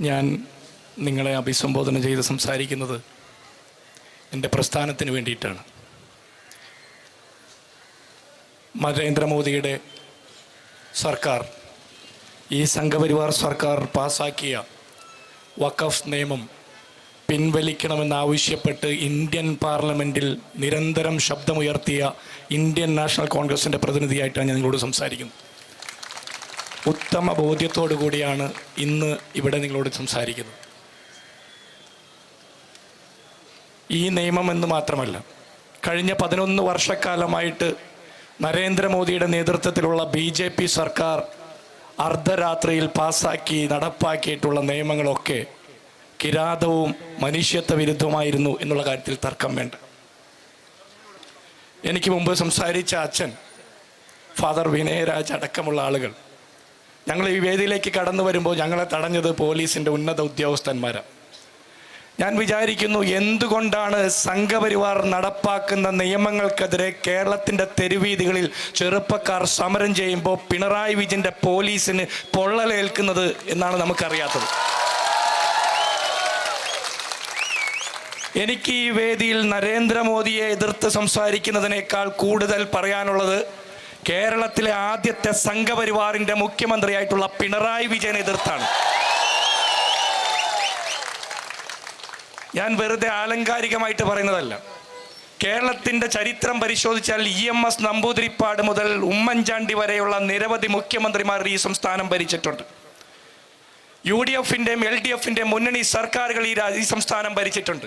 ഞാൻ നിങ്ങളെ അഭിസംബോധന ചെയ്ത് സംസാരിക്കുന്നത് എന്റെ പ്രസ്ഥാനത്തിന് വേണ്ടിയിട്ടാണ്. നരേന്ദ്രമോദിയുടെ സർക്കാർ ഈ സംഘപരിവാർ സർക്കാർ പാസാക്കിയ വഖഫ് നിയമം പിൻവലിക്കണമെന്നാവശ്യപ്പെട്ട് ഇന്ത്യൻ പാർലമെന്റിൽ നിരന്തരം ശബ്ദമുയർത്തിയ ഇന്ത്യൻ നാഷണൽ കോൺഗ്രസിന്റെ പ്രതിനിധിയായിട്ടാണ് ഞാൻ നിങ്ങളോട് സംസാരിക്കുന്നത്. ഉത്തമ ബോധ്യത്തോടു കൂടിയാണ് ഇന്ന് ഇവിടെ നിങ്ങളോട് സംസാരിക്കുന്നത്. ഈ നിയമം എന്ന് മാത്രമല്ല കഴിഞ്ഞ പതിനൊന്ന് വർഷക്കാലമായിട്ട് നരേന്ദ്രമോദിയുടെ നേതൃത്വത്തിലുള്ള ബി ജെ പി സർക്കാർ അർദ്ധരാത്രിയിൽ പാസാക്കി നടപ്പാക്കിയിട്ടുള്ള നിയമങ്ങളൊക്കെ കിരാതവും മനുഷ്യത്വ വിരുദ്ധമായിരുന്നു എന്നുള്ള കാര്യത്തിൽ തർക്കം വേണ്ട. എനിക്ക് മുമ്പ് സംസാരിച്ച അച്ഛൻ ഫാദർ വിനയരാജ് അടക്കമുള്ള ആളുകൾ ഞങ്ങൾ ഈ വേദിയിലേക്ക് കടന്നു വരുമ്പോൾ ഞങ്ങളെ തടഞ്ഞത് പോലീസിന്റെ ഉന്നത ഉദ്യോഗസ്ഥന്മാരാണ് ഞാൻ വിചാരിക്കുന്നു എന്തുകൊണ്ടാണ് സംഘപരിവാർ നടപ്പാക്കുന്ന നിയമങ്ങൾക്കെതിരെ കേരളത്തിന്റെ തെരുവീതികളിൽ ചെറുപ്പക്കാർ സമരം ചെയ്യുമ്പോൾ പിണറായി വിജയന്റെ പോലീസിന് പൊള്ളലേൽക്കുന്നത് എന്നാണ് നമുക്കറിയാത്തത്. എനിക്ക് ഈ വേദിയിൽ നരേന്ദ്രമോദിയെ എതിർത്ത് സംസാരിക്കുന്നതിനേക്കാൾ കൂടുതൽ പറയാനുള്ളത് കേരളത്തിലെ ആദ്യത്തെ സംഘപരിവാറിന്റെ മുഖ്യമന്ത്രിയായിട്ടുള്ള പിണറായി വിജയനെ എതിർത്താണ്. ഞാൻ വെറുതെ ആലങ്കാരികമായിട്ട് പറയുന്നതല്ല. കേരളത്തിന്റെ ചരിത്രം പരിശോധിച്ചാൽ ഇ എം എസ് നമ്പൂതിരിപ്പാട് മുതൽ ഉമ്മൻചാണ്ടി വരെയുള്ള നിരവധി മുഖ്യമന്ത്രിമാർ ഈ സംസ്ഥാനം ഭരിച്ചിട്ടുണ്ട്. യു ഡി എഫിന്റെയും എൽ ഡി എഫിന്റെയും മുന്നണി സർക്കാരുകൾ ഈ സംസ്ഥാനം ഭരിച്ചിട്ടുണ്ട്.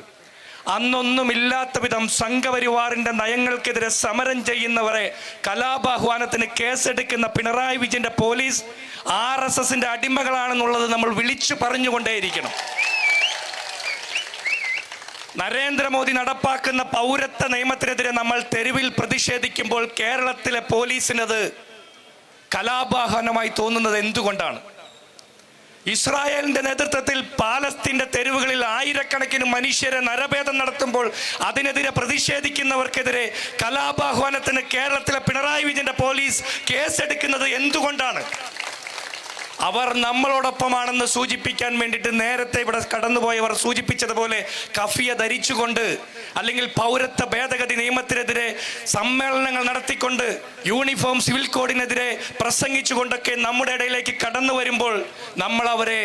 അന്നൊന്നുമില്ലാത്ത വിധം സംഘപരിവാറിന്റെ നയങ്ങൾക്കെതിരെ സമരം ചെയ്യുന്നവരെ കലാപാഹ്വാനത്തിന് കേസെടുക്കുന്ന പിണറായി വിജയന്റെ പോലീസ് ആർ എസ് എസിന്റെ അടിമകളാണെന്നുള്ളത് നമ്മൾ വിളിച്ചു പറഞ്ഞുകൊണ്ടേയിരിക്കണം. നരേന്ദ്രമോദി നടപ്പാക്കുന്ന പൗരത്വ നിയമത്തിനെതിരെ നമ്മൾ തെരുവിൽ പ്രതിഷേധിക്കുമ്പോൾ കേരളത്തിലെ പോലീസിനത് കലാപാഹനമായി തോന്നുന്നത് എന്തുകൊണ്ടാണ്? ഇസ്രായേലിന്റെ നേതൃത്വത്തിൽ പാലസ്തീന്റെ തെരുവുകളിൽ ആയിരക്കണക്കിന് മനുഷ്യരെ നരഭേദം നടത്തുമ്പോൾ അതിനെതിരെ പ്രതിഷേധിക്കുന്നവർക്കെതിരെ കലാപാഹ്വാനത്തിന് കേരളത്തിലെ പിണറായി വിജയന്റെ പോലീസ് കേസെടുക്കുന്നത് എന്തുകൊണ്ടാണ്? അവർ നമ്മളോടൊപ്പമാണെന്ന് സൂചിപ്പിക്കാൻ വേണ്ടിയിട്ട് നേരത്തെ ഇവിടെ കടന്നുപോയവർ സൂചിപ്പിച്ചതുപോലെ കഫിയ ധരിച്ചുകൊണ്ട് അല്ലെങ്കിൽ പൗരത്വ ഭേദഗതി നിയമത്തിനെതിരെ സമ്മേളനങ്ങൾ നടത്തിക്കൊണ്ട് യൂണിഫോം സിവിൽ കോഡിനെതിരെ പ്രസംഗിച്ചുകൊണ്ടൊക്കെ നമ്മുടെ ഇടയിലേക്ക് കടന്നു വരുമ്പോൾ നമ്മൾ അവരെ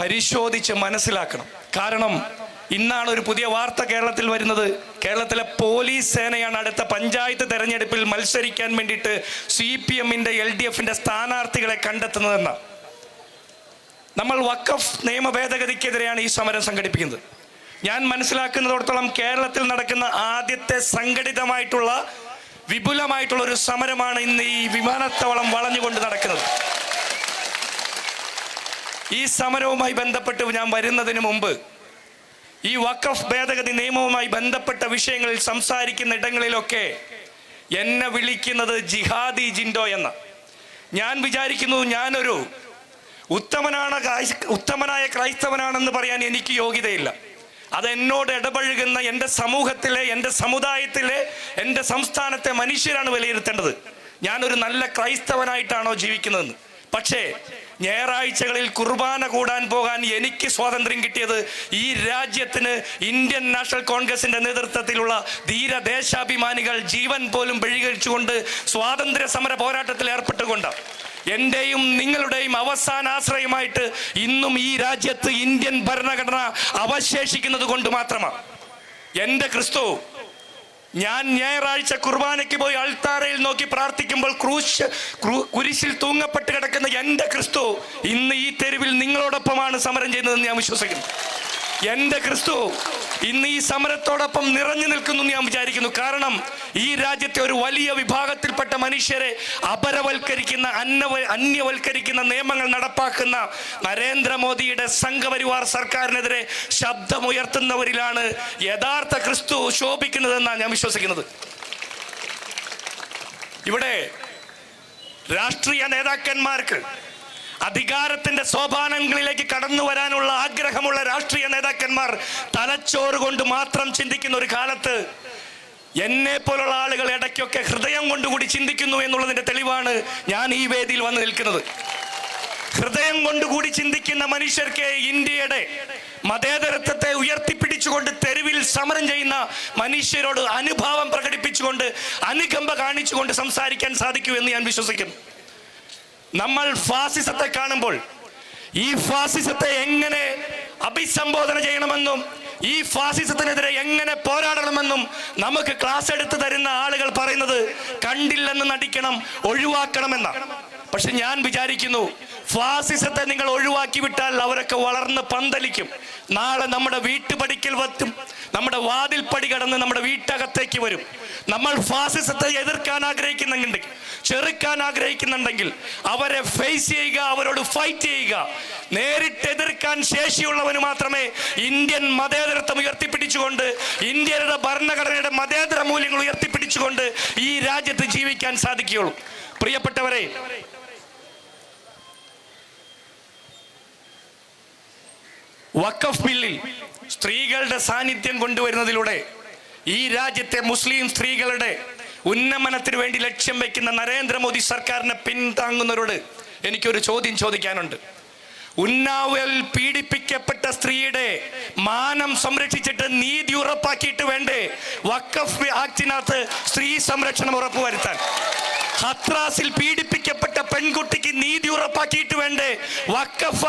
പരിശോധിച്ച് മനസ്സിലാക്കണം. കാരണം ഇന്നാണ് ഒരു പുതിയ വാർത്ത കേരളത്തിൽ വരുന്നത്. കേരളത്തിലെ പോലീസ് സേനയാണ് അടുത്ത പഞ്ചായത്ത് തെരഞ്ഞെടുപ്പിൽ മത്സരിക്കാൻ വേണ്ടിയിട്ട് സി പി എമ്മിന്റെ എൽ ഡി എഫിന്റെ സ്ഥാനാർത്ഥികളെ കണ്ടെത്തുന്നതെന്ന. നമ്മൾ വക്കഫ് നിയമ ഭേദഗതിക്കെതിരെയാണ് ഈ സമരം സംഘടിപ്പിക്കുന്നത്. ഞാൻ മനസ്സിലാക്കുന്നിടത്തോളം കേരളത്തിൽ നടക്കുന്ന ആദ്യത്തെ സംഘടിതമായിട്ടുള്ള വിപുലമായിട്ടുള്ള ഒരു സമരമാണ് ഇന്ന് ഈ വിമാനത്താവളം വളഞ്ഞുകൊണ്ട് നടക്കുന്നത്. ഈ സമരവുമായി ബന്ധപ്പെട്ട് ഞാൻ വരുന്നതിന് മുമ്പ് ഈ വഖഫ് ഭേദഗതി നിയമവുമായി ബന്ധപ്പെട്ട വിഷയങ്ങളിൽ സംസാരിക്കുന്ന ഇടങ്ങളിലൊക്കെ എന്നെ വിളിക്കുന്നത് ജിഹാദി ജിൻഡോ എന്ന. ഞാൻ വിചാരിക്കുന്നു ഞാനൊരു ഉത്തമനാണ് ഉത്തമനായ ക്രൈസ്തവനാണെന്ന് പറയാൻ എനിക്ക് യോഗ്യതയില്ല. അത് എന്നോട് ഇടപഴകുന്ന എന്റെ സമൂഹത്തിലെ എന്റെ സമുദായത്തിലെ എന്റെ സംസ്ഥാനത്തെ മനുഷ്യരാണ് വിലയിരുത്തേണ്ടത്. ഞാനൊരു നല്ല ക്രൈസ്തവനായിട്ടാണോ ജീവിക്കുന്നതെന്ന്. പക്ഷേ ഞായറാഴ്ചകളിൽ കുർബാന കൂടാൻ പോകാൻ എനിക്ക് സ്വാതന്ത്ര്യം കിട്ടിയത് ഈ രാജ്യത്തിന് ഇന്ത്യൻ നാഷണൽ കോൺഗ്രസിന്റെ നേതൃത്വത്തിലുള്ള ധീര ദേശാഭിമാനികൾ ജീവൻ പോലും ബഹികരിച്ചുകൊണ്ട് സ്വാതന്ത്ര്യ സമര പോരാട്ടത്തിൽ ഏർപ്പെട്ടുകൊണ്ടാണ് എന്റെയും നിങ്ങളുടെയും അവസാന ആശ്രയമായിട്ട് ഇന്നും ഈ രാജ്യത്ത് ഇന്ത്യൻ ഭരണഘടന അവശേഷിക്കുന്നത് കൊണ്ട് മാത്രമാണ്. എന്റെ ക്രിസ്തു ഞാൻ ഞായറാഴ്ച കുർബാനയ്ക്ക് പോയി അൾത്താറയിൽ നോക്കി പ്രാർത്ഥിക്കുമ്പോൾ ക്രൂശ് ക്രൂ- കുരിശിൽ തൂങ്ങപ്പെട്ട് കിടക്കുന്ന എന്റെ ക്രിസ്തു ഇന്ന് ഈ തെരുവിൽ നിങ്ങളോടൊപ്പമാണ് സമരം ചെയ്യുന്നതെന്ന് ഞാൻ വിശ്വസിക്കുന്നു. എന്റെ ക്രിസ്തു ഇന്ന് ഈ സമരത്തോടൊപ്പം നിറഞ്ഞു നിൽക്കുന്നു ഞാൻ വിചാരിക്കുന്നു. കാരണം ഈ രാജ്യത്തെ ഒരു വലിയ വിഭാഗത്തിൽപ്പെട്ട മനുഷ്യരെ അപരവൽക്കരിക്കുന്ന അന്നവ അന്യവൽക്കരിക്കുന്ന നിയമങ്ങൾ നടപ്പാക്കുന്ന നരേന്ദ്രമോദിയുടെ സംഘപരിവാർ സർക്കാരിനെതിരെ ശബ്ദമുയർത്തുന്നവരിലാണ് യഥാർത്ഥ ക്രിസ്തു ശോഭിക്കുന്നതെന്നാണ് ഞാൻ വിശ്വസിക്കുന്നത്. ഇവിടെ രാഷ്ട്രീയ നേതാക്കന്മാർക്ക് അധികാരത്തിന്റെ സോപാനങ്ങളിലേക്ക് കടന്നു വരാനുള്ള ആഗ്രഹമുള്ള രാഷ്ട്രീയ നേതാക്കന്മാർ തലച്ചോറ് കൊണ്ട് മാത്രം ചിന്തിക്കുന്ന ഒരു കാലത്ത് എന്നെ പോലുള്ള ആളുകൾ ഇടയ്ക്കൊക്കെ ഹൃദയം കൊണ്ടുകൂടി ചിന്തിക്കുന്നു എന്നുള്ളതിന്റെ തെളിവാണ് ഞാൻ ഈ വേദിയിൽ വന്ന് നിൽക്കുന്നത്. ഹൃദയം കൊണ്ടുകൂടി ചിന്തിക്കുന്ന മനുഷ്യർക്ക് ഇന്ത്യയുടെ മതേതരത്വത്തെ ഉയർത്തിപ്പിടിച്ചുകൊണ്ട് തെരുവിൽ സമരം ചെയ്യുന്ന മനുഷ്യരോട് അനുഭാവം പ്രകടിപ്പിച്ചുകൊണ്ട് അനുകമ്പ കാണിച്ചുകൊണ്ട് സംസാരിക്കാൻ സാധിക്കൂ എന്ന് ഞാൻ വിശ്വസിക്കുന്നു. നമ്മൾ ഫാസിസത്തെ കാണുമ്പോൾ ഈ ഫാസിസത്തെ എങ്ങനെ അഭിസംബോധന ചെയ്യണമെന്നും ഈ ഫാസിസത്തിനെതിരെ എങ്ങനെ പോരാടണമെന്നും നമുക്ക് ക്ലാസ് എടുത്തു തരുന്ന ആളുകൾ പറയുന്നത് കണ്ടില്ലെന്ന് നടിക്കണം ഒഴിവാക്കണമെന്നാണ്. പക്ഷെ ഞാൻ വിചാരിക്കുന്നു ഫാസിസത്തെ നിങ്ങൾ ഒഴിവാക്കി വിട്ടാൽ അവരൊക്കെ വളർന്ന് പന്തലിക്കും. നാളെ നമ്മുടെ വീട്ടുപടിക്കൽ വത്തും നമ്മുടെ വാതിൽ പടി കടന്ന് നമ്മുടെ വീട്ടകത്തേക്ക് വരും. നമ്മൾ ഫാസിസത്തെ എതിർക്കാൻ ആഗ്രഹിക്കുന്നുണ്ടെങ്കിൽ ചെറുക്കാൻ ആഗ്രഹിക്കുന്നുണ്ടെങ്കിൽ അവരെ ഫേസ് ചെയ്യുക അവരോട് ഫൈറ്റ് ചെയ്യുക. നേരിട്ട് എതിർക്കാൻ ശേഷിയുള്ളവന് മാത്രമേ ഇന്ത്യൻ മതേതരത്വം ഉയർത്തിപ്പിടിച്ചുകൊണ്ട് ഇന്ത്യയുടെ ഭരണഘടനയുടെ മതേതര മൂല്യങ്ങൾ ഉയർത്തിപ്പിടിച്ചുകൊണ്ട് ഈ രാജ്യത്ത് ജീവിക്കാൻ സാധിക്കുകയുള്ളൂ. പ്രിയപ്പെട്ടവരെ വഖഫ് ബില്ലിൽ സ്ത്രീകളുടെ സാന്നിധ്യം കൊണ്ടുവരുന്നതിലൂടെ ഈ രാജ്യത്തെ മുസ്ലിം സ്ത്രീകളുടെ ഉന്നമനത്തിന് വേണ്ടി ലക്ഷ്യം വയ്ക്കുന്ന നരേന്ദ്രമോദി സർക്കാരിനെ പിന്താങ്ങുന്നവരോട് എനിക്കൊരു ചോദ്യം ചോദിക്കാനുണ്ട്. ഉന്നാവിൽ പീഡിപ്പിക്കപ്പെട്ട സ്ത്രീയുടെ മാനം സംരക്ഷിച്ചിട്ട് നീതി ഉറപ്പാക്കിയിട്ട് വേണ്ടേ? വഖഫ് ആക്ടിനകത്ത് സ്ത്രീ സംരക്ഷണം ഉറപ്പുവരുത്താൻ. ഹത്രാസിൽ പീഡിപ്പിക്കപ്പെട്ട പെൺകുട്ടിക്ക് നീതി ഉറപ്പാക്കിയിട്ട് വേണ്ടേ?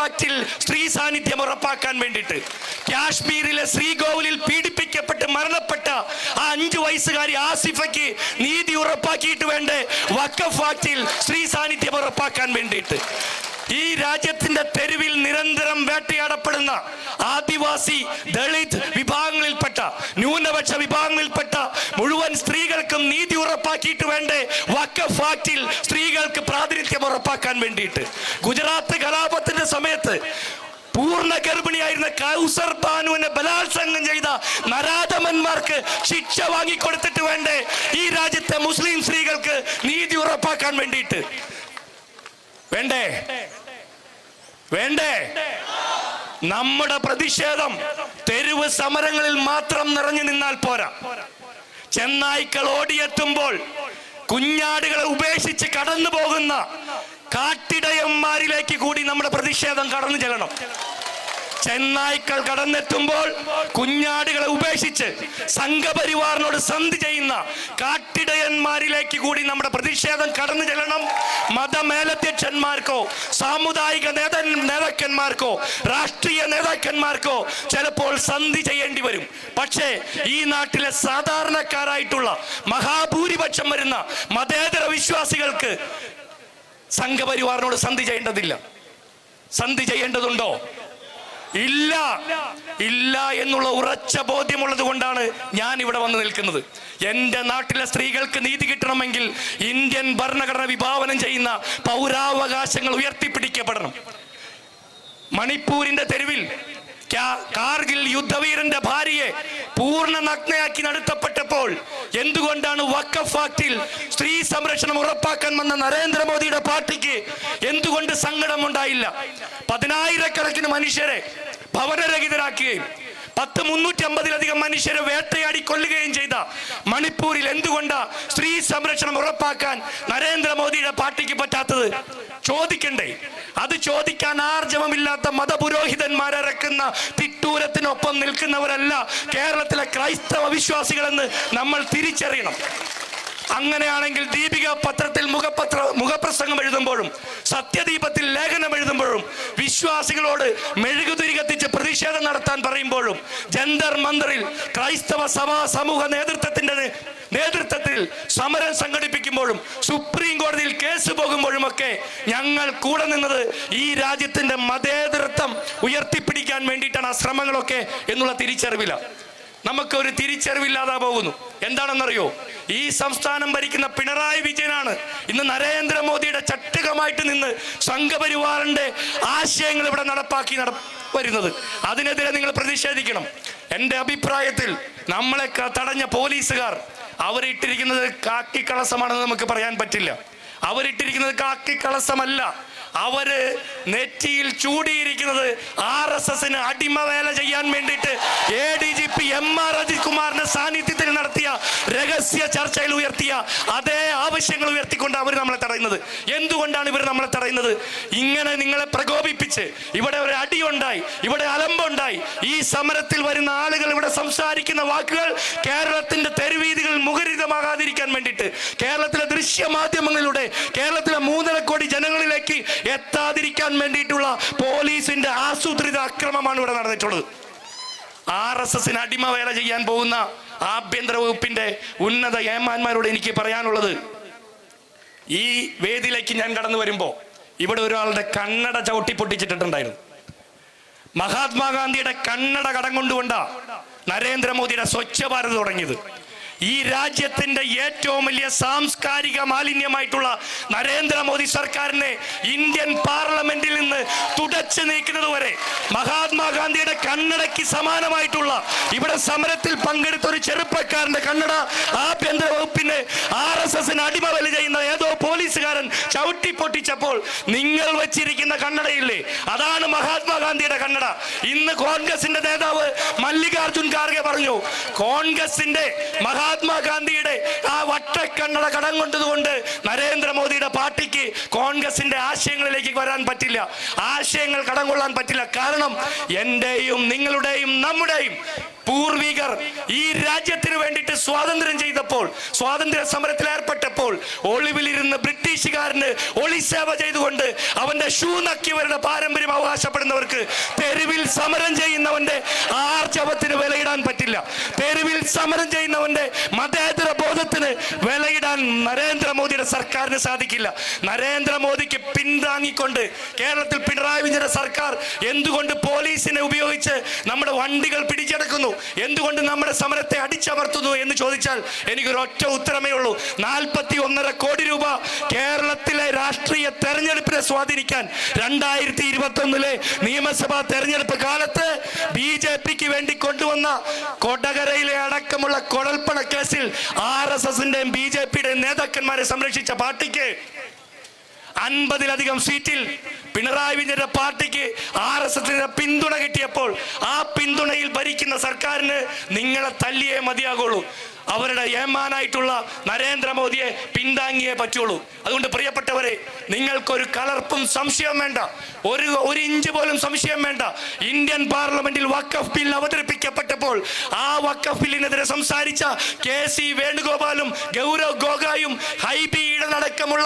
ആക്ടിൽ സ്ത്രീ സാന്നിധ്യം ഉറപ്പാക്കാൻ വേണ്ടിയിട്ട്. കാശ്മീരിലെ ശ്രീകോവിലിൽ പീഡിപ്പിക്കപ്പെട്ട് മരണപ്പെട്ട ആ അഞ്ചു വയസ്സുകാരി ആസിഫയ്ക്ക് നീതി ഉറപ്പാക്കിയിട്ട് വേണ്ടേ? ആക്ടിൽ സ്ത്രീ സാന്നിധ്യം ഉറപ്പാക്കാൻ വേണ്ടിയിട്ട്. ഈ രാജ്യത്തിന്റെ തെരുവിൽ നിരന്തരം വേട്ടയാടപ്പെടുന്ന ആദിവാസി ദളിത് വിഭാഗങ്ങളിൽപ്പെട്ട ന്യൂനപക്ഷ വിഭാഗങ്ങളിൽപ്പെട്ട മുഴുവൻ സ്ത്രീകൾക്കും നീതി ഉറപ്പാക്കിയിട്ട് വേണ്ടേ വഖഫ് ആക്ടിൽ സ്ത്രീകൾക്ക് പ്രാതിനിധ്യം ഉറപ്പാക്കാൻ വേണ്ടിയിട്ട്. ഗുജറാത്ത് കലാപത്തിന്റെ സമയത്ത് പൂർണ ഗർഭിണിയായിരുന്ന കൗസർ ബാനുവിനെ ബലാത്സംഗം ചെയ്ത നരാധമന്മാർക്ക് ശിക്ഷ വാങ്ങിക്കൊടുത്തിട്ട് വേണ്ടേ ഈ രാജ്യത്തെ മുസ്ലിം സ്ത്രീകൾക്ക് നീതി ഉറപ്പാക്കാൻ വേണ്ടിയിട്ട്. വേണ്ടേ? വേണ്ടേ? നമ്മുടെ പ്രതിഷേധം തെരുവ് സമരങ്ങളിൽ മാത്രം നിറഞ്ഞു നിന്നാൽ പോരാ. ചെന്നായ്ക്കൾ ഓടിയെത്തുമ്പോൾ കുഞ്ഞാടുകളെ ഉപേക്ഷിച്ച് കടന്നു പോകുന്ന കാട്ടിടയന്മാരിലേക്ക് കൂടി നമ്മുടെ പ്രതിഷേധം കടന്നു ചെല്ലണം. ചെന്നായ്ക്കൾ കടന്നെത്തുമ്പോൾ കുഞ്ഞാടുകളെ ഉപേക്ഷിച്ച് സംഘപരിവാറിനോട് സന്ധി ചെയ്യുന്ന കാട്ടിടയന്മാരിലേക്ക് കൂടി നമ്മുടെ പ്രതിഷേധം കടന്നു ചെല്ലണം. മതമേലധ്യക്ഷന്മാർക്കോ സാമുദായിക നേത നേതാക്കന്മാർക്കോ രാഷ്ട്രീയ നേതാക്കന്മാർക്കോ ചിലപ്പോൾ സന്ധി ചെയ്യേണ്ടി വരും. പക്ഷേ ഈ നാട്ടിലെ സാധാരണക്കാരായിട്ടുള്ള മഹാഭൂരിപക്ഷം വരുന്ന മതേതര വിശ്വാസികൾക്ക് സംഘപരിവാറിനോട് സന്ധി ചെയ്യേണ്ടതില്ല. സന്ധി ചെയ്യേണ്ടതുണ്ടോ? ഇല്ല. ഇല്ല എന്നുള്ള ഉറച്ച ബോധ്യമുള്ളത് കൊണ്ടാണ് ഞാൻ ഇവിടെ വന്ന് നിൽക്കുന്നത്. എന്റെ നാട്ടിലെ സ്ത്രീകൾക്ക് നീതി കിട്ടണമെങ്കിൽ ഇന്ത്യൻ ഭരണഘടന വിഭാവനം ചെയ്യുന്ന പൗരാവകാശങ്ങൾ ഉയർത്തിപ്പിടിക്കപ്പെടണം. മണിപ്പൂരിന്റെ തെരുവിൽ കാർഗിൽ യുദ്ധവീരന്റെ ഭാര്യയെ പൂർണ നഗ്നയാക്കി നടത്തപ്പെട്ടപ്പോൾ എന്തുകൊണ്ടാണ് വക്കഫ് ആക്ടിൽ സ്ത്രീ സംരക്ഷണം ഉറപ്പാക്കാൻ വന്ന നരേന്ദ്രമോദിയുടെ പാർട്ടിക്ക് എന്തുകൊണ്ട് സങ്കടമുണ്ടായില്ല? പതിനായിരക്കണക്കിന് മനുഷ്യരെ ഭവനരഹിതരാക്കുകയും പത്ത് മുന്നൂറ്റി അമ്പതിലധികം മനുഷ്യരെ വേട്ടയാടി കൊല്ലുകയും ചെയ്ത മണിപ്പൂരിൽ എന്തുകൊണ്ട് സ്ത്രീ സംരക്ഷണം ഉറപ്പാക്കാൻ നരേന്ദ്രമോദിയുടെ പാർട്ടിക്ക് പറ്റാത്തത്? ചോദിക്കണ്ടേ. അത് ചോദിക്കാൻ ആർജവമില്ലാത്ത മതപുരോഹിതന്മാരിറക്കുന്ന തിട്ടൂരത്തിനൊപ്പം നിൽക്കുന്നവരല്ല കേരളത്തിലെ ക്രൈസ്തവ വിശ്വാസികളെന്ന് നമ്മൾ തിരിച്ചറിയണം. അങ്ങനെയാണെങ്കിൽ ദീപിക പത്രത്തിൽ മുഖപത്ര മുഖപ്രസംഗം എഴുതുമ്പോഴും സത്യദീപത്തിൽ ലേഖനം എഴുതുമ്പോഴും വിശ്വാസികളോട് മെഴുകുതിരി കത്തിച്ച് പ്രതിഷേധം നടത്താൻ പറയുമ്പോഴും ജന്തർ മന്ദറിൽ ക്രൈസ്തവ സഭാ സമൂഹ നേതൃത്വത്തിന്റെ നേതൃത്വത്തിൽ സമരം സംഘടിപ്പിക്കുമ്പോഴും സുപ്രീം കോടതിയിൽ കേസ് പോകുമ്പോഴുമൊക്കെ ഞങ്ങൾ കൂടെ നിന്നത് ഈ രാജ്യത്തിന്റെ മതേതൃത്വം ഉയർത്തിപ്പിടിക്കാൻ വേണ്ടിയിട്ടാണ് ആ ശ്രമങ്ങളൊക്കെ എന്നുള്ള തിരിച്ചറിവില്ല നമുക്കൊരു തിരിച്ചറിവില്ലാതെ പോകുന്നു. എന്താണെന്നറിയോ? ഈ സംസ്ഥാനം ഭരിക്കുന്ന പിണറായി വിജയനാണ് ഇന്ന് നരേന്ദ്രമോദിയുടെ ചട്ടുകമായിട്ട് നിന്ന് സംഘപരിവാറിന്റെ ആശയങ്ങൾ ഇവിടെ നടപ്പാക്കി നട വരുന്നത്. അതിനെതിരെ നിങ്ങൾ പ്രതിഷേധിക്കണം. എന്റെ അഭിപ്രായത്തിൽ നമ്മളെ തടഞ്ഞ പോലീസുകാർ അവരിട്ടിരിക്കുന്നത് കാക്കി കളസമാണെന്ന് നമുക്ക് പറയാൻ പറ്റില്ല. അവരിട്ടിരിക്കുന്നത് കാക്കി കളസമല്ല അവർ നെറ്റിയിൽ ചൂടിയിരിക്കുന്നത് ആർ എസ് എസിന് അടിമ വേല ചെയ്യാൻ വേണ്ടിയിട്ട് A D G P M R Ajith കുമാറിന്റെ സാന്നിധ്യത്തിൽ നടത്തിയ രഹസ്യ ചർച്ചയിൽ ഉയർത്തിയ അതേ ആവശ്യങ്ങൾ ഉയർത്തിക്കൊണ്ട് അവർ നമ്മളെ തടയുന്നത്. എന്തുകൊണ്ടാണ് ഇവർ നമ്മളെ തടയുന്നത്? ഇങ്ങനെ നിങ്ങളെ പ്രകോപിപ്പിച്ച് ഇവിടെ ഒരു അടിയുണ്ടായി ഇവിടെ അലമ്പുണ്ടായി ഈ സമരത്തിൽ വരുന്ന ആളുകൾ ഇവിടെ സംസാരിക്കുന്ന വാക്കുകൾ കേരളത്തിന്റെ തെരുവീതികൾ മുഖരിതമാകാതിരിക്കാൻ വേണ്ടിയിട്ട് കേരളത്തിലെ ദൃശ്യമാധ്യമങ്ങളിലൂടെ കേരളത്തിലെ മൂന്നര കോടി ജനങ്ങളിലേക്ക് എത്താതിരിക്കാൻ വേണ്ടിയിട്ടുള്ള പോലീസിന്റെ ആസൂത്രിത അക്രമമാണ് ഇവിടെ നടന്നിട്ടുള്ളത്. ആർ എസ് എസിന് അടിമ വേല ചെയ്യാൻ പോകുന്ന ആഭ്യന്തര വകുപ്പിന്റെ ഉന്നത ഏമാന്മാരോട് എനിക്ക് പറയാനുള്ളത് ഈ വേദിയിലേക്ക് ഞാൻ കടന്നു വരുമ്പോൾ ഇവിടെ ഒരാളുടെ കണ്ണട ചവിട്ടി പൊട്ടിച്ചിട്ടുണ്ടായിരുന്നു മഹാത്മാഗാന്ധിയുടെ കണ്ണട കടം കൊണ്ടുകൊണ്ടാ നരേന്ദ്രമോദിയുടെ സ്വച്ഛ ഭാരത് തുടങ്ങിയത്. ഈ രാജ്യത്തിന്റെ ഏറ്റവും വലിയ സാംസ്കാരിക മാലിന്യമായിട്ടുള്ള നരേന്ദ്രമോദി സർക്കാരിനെ ഇന്ത്യൻ പാർലമെന്റിൽ നിന്ന് തുടച്ചു നീക്കുന്നത് വരെ മഹാത്മാഗാന്ധിയുടെ കണ്ണടയ്ക്ക് സമാനമായിട്ടുള്ള ഇവിടെ സമരത്തിൽ പങ്കെടുത്ത ഒരു ചെറുപ്പക്കാരന്റെ കണ്ണട ആഭ്യന്തര വകുപ്പിന് ആർ എസ് എസിന് അടിമവല ചെയ്യുന്ന ഏതോ പോലീസുകാരൻ ചവിട്ടി പൊട്ടിച്ചപ്പോൾ നിങ്ങൾ വെച്ചിരിക്കുന്ന കണ്ണടയില്ലേ? അതാണ് മഹാത്മാഗാന്ധിയുടെ കണ്ണട. ഇന്ന് കോൺഗ്രസിന്റെ നേതാവ് മല്ലികാർജുൻ ഖാർഗെ പറഞ്ഞു കോൺഗ്രസിന്റെ മഹാത്മാഗാന്ധിയുടെ ആ വട്ടക്കണ്ണട കടം കൊണ്ടതുകൊണ്ട് നരേന്ദ്രമോദിയുടെ പാർട്ടിക്ക് കോൺഗ്രസിന്റെ ആശയങ്ങളിലേക്ക് വരാൻ പറ്റില്ല. ആശയങ്ങൾ കടം കൊള്ളാൻ പറ്റില്ല. കാരണം എന്റെയും നിങ്ങളുടെയും നമ്മുടെയും പൂർവികർ ഈ രാജ്യത്തിന് വേണ്ടിയിട്ട് സ്വാതന്ത്ര്യം ചെയ്തപ്പോൾ സ്വാതന്ത്ര്യ സമരത്തിൽ ഏർപ്പെട്ടപ്പോൾ ഒളിവിലിരുന്ന് ബ്രിട്ടീഷുകാരന് ഒളിസേവ ചെയ്തുകൊണ്ട് അവന്റെ ഷൂ നക്കിയവരുടെ പാരമ്പര്യം അവകാശപ്പെടുന്നവർക്ക് തെരുവിൽ സമരം ചെയ്യുന്നവന്റെ ആർജവത്തിന് വിലയിടാൻ പറ്റില്ല. തെരുവിൽ സമരം ചെയ്യുന്നവന്റെ മതേതര ബോധത്തിന് വിലയിടാൻ നരേന്ദ്രമോദിയുടെ സർക്കാരിന് സാധിക്കില്ല. നരേന്ദ്രമോദിക്ക് പിന്താങ്ങിക്കൊണ്ട് കേരളത്തിൽ പിണറായി വിജയന്റെ സർക്കാർ എന്തുകൊണ്ട് പോലീസിനെ ഉപയോഗിച്ച് നമ്മുടെ വണ്ടികൾ പിടിച്ചെടുക്കുന്നു? എന്തുകൊണ്ട് നമ്മുടെ സമരത്തെ അടിച്ചമർത്തുന്നു എന്ന് ചോദിച്ചാൽ എനിക്കൊരു ഒറ്റ ഉത്തരമേ ഉള്ളൂ. നാൽപ്പത്തി ഒന്നര കോടി രൂപ കേരളത്തിലെ രാഷ്ട്രീയ തെരഞ്ഞെടുപ്പിനെ സ്വാധീനിക്കാൻ രണ്ടായിരത്തി ഇരുപത്തി ഒന്നിലെ നിയമസഭാ തെരഞ്ഞെടുപ്പ് കാലത്ത് ബി ജെ പിക്ക് വേണ്ടി കൊണ്ടുവന്ന കൊടകരയിലെ അടക്കമുള്ള കൊടൽപ്പണ കേസിൽ ആർ എസ് എസിന്റെയും ബി ജെ പിയുടെയും നേതാക്കന്മാരെ സംരക്ഷിച്ച പാർട്ടിക്ക് അൻപതിലധികം സീറ്റിൽ പിണറായി വിജയന്റെ പാർട്ടിക്ക് ആർ എസ് എസിന്റെ പിന്തുണ കിട്ടിയപ്പോൾ ആ പിന്തുണയിൽ ഭരിക്കുന്ന സർക്കാരിന് നിങ്ങളെ തല്ലിയേ മതിയാകുള്ളൂ. അവരുടെ ഏമാനായിട്ടുള്ള നരേന്ദ്രമോദിയെ പിന്താങ്ങിയേ പറ്റുള്ളൂ. അതുകൊണ്ട് പ്രിയപ്പെട്ടവരെ നിങ്ങൾക്കൊരു കലർപ്പും സംശയം വേണ്ട. ഒരു ഒരു ഇഞ്ച് പോലും സംശയം വേണ്ട. ഇന്ത്യൻ പാർലമെന്റിൽ വക്കഫ് ബിൽ അവതരിപ്പിക്കപ്പെട്ടപ്പോൾ ആ വക്കഫ് ബില്ലിനെതിരെ സംസാരിച്ച കെ സി വേണുഗോപാലും ഗൗരവ് ഗോഗായും ഹൈബി ഈഡൻ അടക്കമുള്ള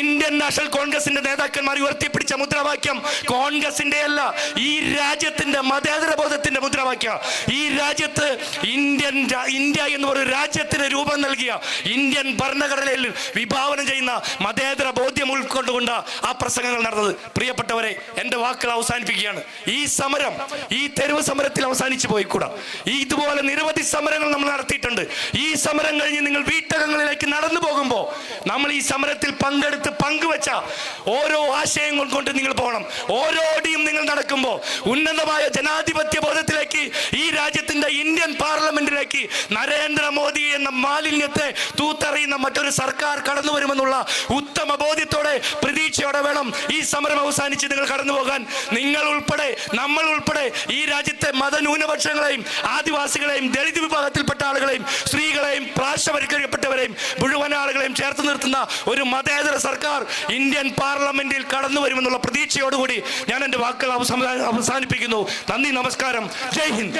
ഇന്ത്യൻ നാഷണൽ കോൺഗ്രസിന്റെ നേതാക്കന്മാർ ഉയർത്തിപ്പിടിച്ച മുദ്രാവാക്യം കോൺഗ്രസിന്റെ അല്ല ഈ രാജ്യത്തിന്റെ മതേതര ബോധത്തിന്റെ മുദ്രാവാക്യം ഈ രാജ്യത്ത് ഇന്ത്യൻ ഇന്ത്യ എന്ന് പറയുന്ന രാജ്യത്തിന് രൂപം നൽകിയ ഇന്ത്യൻ ഭരണഘടനയിൽ വിഭാവനം ചെയ്യുന്ന മതേതര ബോധ്യം ഉൾക്കൊണ്ടുകൊണ്ട് ആ പ്രസംഗങ്ങൾ നടന്നത്. പ്രിയപ്പെട്ടവരെ എന്റെ വാക്കുകൾ അവസാനിപ്പിക്കുകയാണ്. ഈ സമരം ഈ തെരുവ് സമരത്തിൽ അവസാനിച്ചു പോയിക്കൂടാ. ഈ ഇതുപോലെ നിരവധി സമരങ്ങൾ നമ്മൾ നടത്തിയിട്ടുണ്ട്. ഈ സമരം കഴിഞ്ഞ് നിങ്ങൾ വീട്ടകങ്ങളിലേക്ക് നടന്നു പോകുമ്പോൾ നമ്മൾ ഈ സമരത്തിൽ പങ്കെടുത്ത് പങ്കുവച്ച ഓരോ ആശയങ്ങൾ കൊണ്ട് നിങ്ങൾ പോകണം. ഓരോ അടിയും നിങ്ങൾ നടക്കുമ്പോൾ ഉന്നതമായ ജനാധിപത്യ ബോധത്തിലേക്ക് ഈ രാജ്യത്തിന്റെ ഇന്ത്യൻ പാർലമെന്റിലേക്ക് നരേന്ദ്രമോദി എന്ന മാലിന്യത്തെ തൂത്തറിയുന്ന മറ്റൊരു സർക്കാർ കടന്നു വരുമെന്നുള്ള ഉത്തമ ബോധ്യത്തോടെ പ്രതീക്ഷയോടെ വേണം ഈ സമരം അവസാനിച്ച് നിങ്ങൾ കടന്നു പോകാൻ. നിങ്ങൾ ഉൾപ്പെടെ നമ്മൾ ഉൾപ്പെടെ ഈ രാജ്യത്തെ മതന്യൂനപക്ഷങ്ങളെയും ആദിവാസികളെയും ദളിത് വിഭാഗത്തിൽപ്പെട്ട ആളുകളെയും സ്ത്രീകളെയും പ്രാശവൽക്കരിക്കപ്പെട്ടവരെയും മുഴുവൻ ആളുകളെയും ചേർത്ത് നിർത്തുന്ന ഒരു മതേതര സർക്കാർ ഇന്ത്യൻ പാർലമെന്റിൽ കടന്നു വരുമെന്നുള്ള പ്രതീക്ഷയോടുകൂടി ഞാൻ എന്റെ വാക്കുകൾ അവസാനിപ്പിക്കുന്നു. നന്ദി നമസ്കാരം. ജയ് ഹിന്ദ്.